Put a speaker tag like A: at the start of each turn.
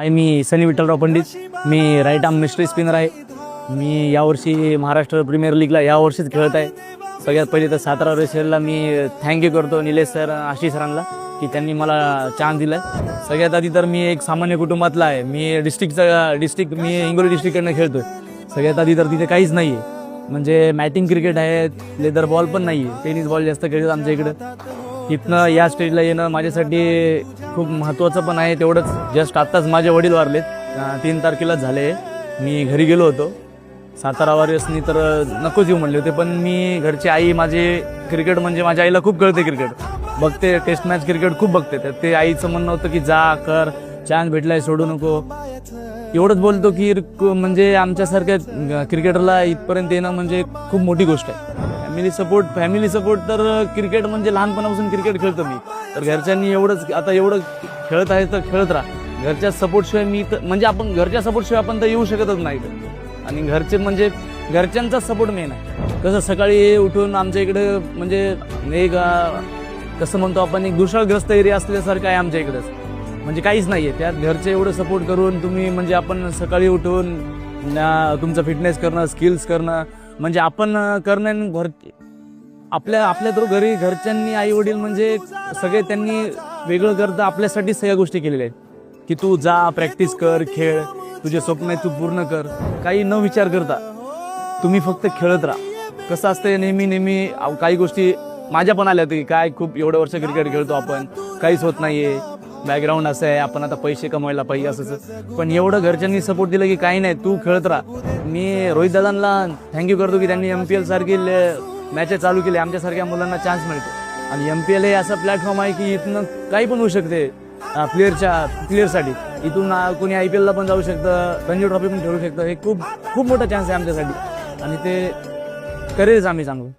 A: हाय मी सनी विठ्ठलराव पंडित. मी right arm mystery spinner आहे. मी यावर्षी महाराष्ट्र प्रीमियर लीगला यावर्षीच खेळत आहे. सगळ्यात पहिले तर सातारा रेसरला मी थँक्यू करतो निलेश सर आशिष सरांना की त्यांनी मला चान्स दिला सगळ्यात आधी तर मी एक सामान्य कुटुंबातला आहे. मी डिस्ट्रिक्टचा डिस्ट्रिक्ट मी हिंगोली डिस्ट्रिक्टकडनं खेळतोय. सगळ्यात आधी तर तिथे काहीच नाही म्हणजे आहे म्हणजे मॅटिंग क्रिकेट आहे लेदर बॉल पण नाही आहे टेनिस बॉल जास्त खेळतात आमच्या इकडं. इथनं या स्टेजला येणं माझ्यासाठी खूप महत्त्वाचं पण आहे. तेवढंच जस्ट आत्ताच माझे वडील वारलेत. तीन तारखेलाच झाले. मी घरी गेलो होतो. सातारा वॉरियर्सनी तर नकोच येऊ म्हणले होते पण मी घरची आई माझे क्रिकेट म्हणजे माझ्या आईला खूप कळते क्रिकेट बघते टेस्ट मॅच क्रिकेट खूप बघते. तर ते आईचं म्हणणं होतं की जा कर. चान्स भेटलाय सोडू नको. एवढंच बोलतो की म्हणजे आमच्यासारख्या क्रिकेटरला इथपर्यंत येणं म्हणजे खूप मोठी गोष्ट आहे. फॅमिली सपोर्ट फॅमिली सपोर्ट तर क्रिकेट म्हणजे लहानपणापासून क्रिकेट खेळतो मी. तर घरच्यांनी एवढंच आता एवढं खेळत आहे तर खेळत राहा. घरच्या सपोर्टशिवाय मी तर म्हणजे आपण घरच्या सपोर्टशिवाय आपण तर येऊ शकतच नाही. आणि घरचे म्हणजे घरच्यांचा सपोर्ट मेन आहे. कसं सकाळी उठून आमच्या इकडे म्हणजे एक कसं म्हणतो आपण एक दुष्काळग्रस्त एरिया असल्यासारखं आहे आमच्या इकडंच. म्हणजे काहीच नाही आहे त्यात घरचे एवढं सपोर्ट करून तुम्ही म्हणजे आपण सकाळी उठून तुमचं फिटनेस करणं स्किल्स करणं म्हणजे आपण करणं घर आपल्या आपल्या तर घरी घरच्यांनी आई वडील म्हणजे सगळे त्यांनी वेगळं करता आपल्यासाठी सगळ्या गोष्टी केलेल्या आहेत. की तू जा प्रॅक्टिस कर खेळ. तुझे स्वप्न आहे तू पूर्ण कर. काही न विचार करता तुम्ही फक्त खेळत राहा. कसं असतंय नेहमी नेहमी काही गोष्टी माझ्या पण आल्या की काय खूप एवढं वर्ष क्रिकेट खेळतो आपण. काहीच होत नाहीये. बॅकग्राऊंड असं आहे आपण आता पैसे कमवायला पाहिजे असंच पण एवढं घरच्यांनी सपोर्ट दिलं की काही नाही तू खेळत राहा. मी रोहित दादांना थँक्यू करतो की त्यांनी एम पी एल सारखी मॅचेस चालू केले. आमच्यासारख्या मुलांना चान्स मिळतो. आणि एम पी एल हे असं प्लॅटफॉर्म आहे की इथनं काही पण होऊ शकते प्लेअरच्या प्लेअरसाठी इथून कोणी आय पी एलला पण जाऊ शकतं रणजी ट्रॉफी पण खेळू शकतं. हे खूप खूप मोठा चान्स आहे आमच्यासाठी. आणि ते करेलच आम्ही चांगलं.